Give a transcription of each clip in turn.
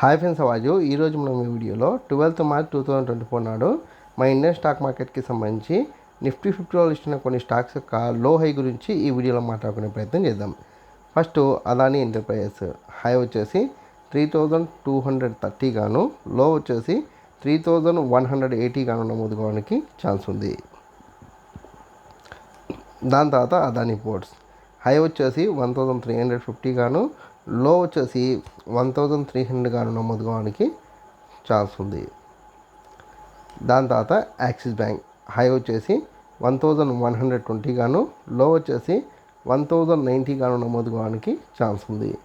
Hi friends అవాజు ఈరోజు మనం ఈ వీడియోలో twelfth March two thousand twenty four నాడు మా ఇండియన్ స్టాక్ మార్కెట్కి సంబంధించి నిఫ్టీ ఫిఫ్టీలో ఇచ్చిన కొన్ని స్టాక్స్ యొక్క లో హై గురించి ఈ వీడియోలో మాట్లాడుకునే ప్రయత్నం చేద్దాం. ఫస్ట్ అదాని ఎంటర్ప్రైజెస్ హై వచ్చేసి three thousand two hundred thirty గాను లో వచ్చేసి three thousand one hundred eighty గాను నమోదు కావడానికి ఛాన్స్ ఉంది. దాని తర్వాత అదాని పోర్ట్స్ హై వచ్చేసి one thousand three hundred fifty గాను లో వచ్చేసి వన్ థౌజండ్ త్రీ హండ్రెడ్ గాను నమోదు కావడానికి ఛాన్స్ ఉంది. దాని తర్వాత యాక్సిస్ బ్యాంక్ హై వచ్చేసి one thousand one hundred twenty గాను లో వచ్చేసి వన్ థౌజండ్ నైంటీ గాను నమోదు కావడానికి ఛాన్స్ ఉంది.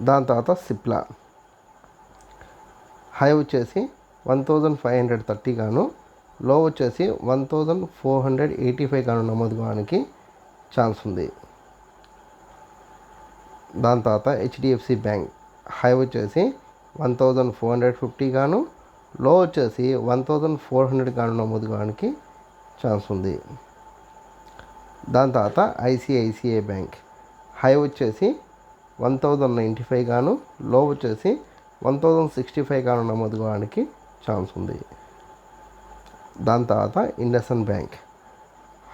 దాని తర్వాత సిప్లా హై వచ్చేసి one thousand five hundred thirty గాను లో వచ్చేసి one thousand four hundred eighty five గాను నమోదు కావడానికి ఛాన్స్ ఉంది. దాని తర్వాత హెచ్డిఎఫ్సి బ్యాంక్. హై వచ్చేసి one thousand four hundred fifty గాను లో వచ్చేసి వన్ థౌజండ్ ఫోర్ హండ్రెడ్ గాను నమోదు కావడానికి ఛాన్స్ ఉంది. దాని తర్వాత ఐసిఐసిఐ బ్యాంక్. హై వచ్చేసి వన్ థౌజండ్ నైంటీ ఫైవ్ గాను లో వచ్చేసి వన్ థౌజండ్ సిక్స్టీ ఫైవ్ గాను నమోదు కావడానికి ఛాన్స్ ఉంది. దాని తర్వాత ఇండసన్ బ్యాంక్.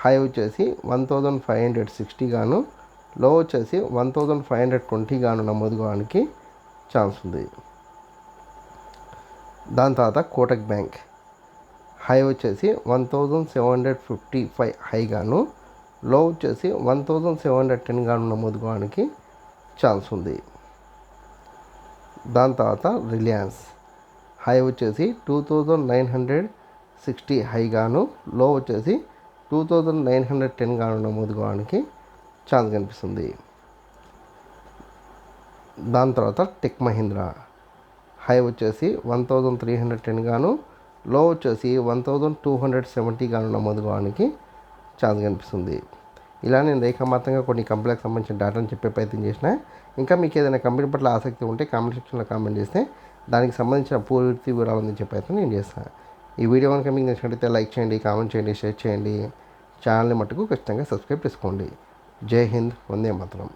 హై వచ్చేసి one thousand five hundred sixty గాను లో వచ్చేసి one thousand five hundred twenty గాను నమోదు కావడానికి ఛాన్స్ ఉంది. దాని తర్వాత కోటక్ బ్యాంక్. హై వచ్చేసి one thousand seven hundred fifty five high గాను లో వచ్చేసి one thousand seven hundred ten గాను నమోదు కావడానికి ఛాన్స్ ఉంది. దాని తర్వాత రిలయన్స్. హై వచ్చేసి two thousand nine hundred sixty high గాను లో వచ్చేసి two thousand nine hundred ten గాను నమోదు కావడానికి ఛాన్స్ కనిపిస్తుంది. దాని తర్వాత టెక్ మహీంద్రా. హై వచ్చేసి one thousand three hundred ten గాను లో వచ్చేసి one thousand two hundred seventy గాను నమోదు కావడానికి ఛాన్స్ కనిపిస్తుంది. ఇలా నేను రేఖామాత్రంగా కొన్ని కంపెనీలకు సంబంధించిన డేటాను చెప్పే ప్రయత్నం చేసిన ఇంకా మీకు ఏదైనా కంపెనీ పట్ల ఆసక్తి ఉంటే కామెంట్ సెక్షన్లో కామెంట్ చేస్తే దానికి సంబంధించిన పూర్తి వివరాలు అందించే ప్రయత్నం నేను చేస్తాను ఈ వీడియో కనుక మీకు నచ్చినట్లయితే లైక్ చేయండి కామెంట్ చేయండి షేర్ చేయండి. ఛానల్ని మట్టుకు ఖచ్చితంగా సబ్స్క్రైబ్ చేసుకోండి. జై హింద్ వందే మాతరం.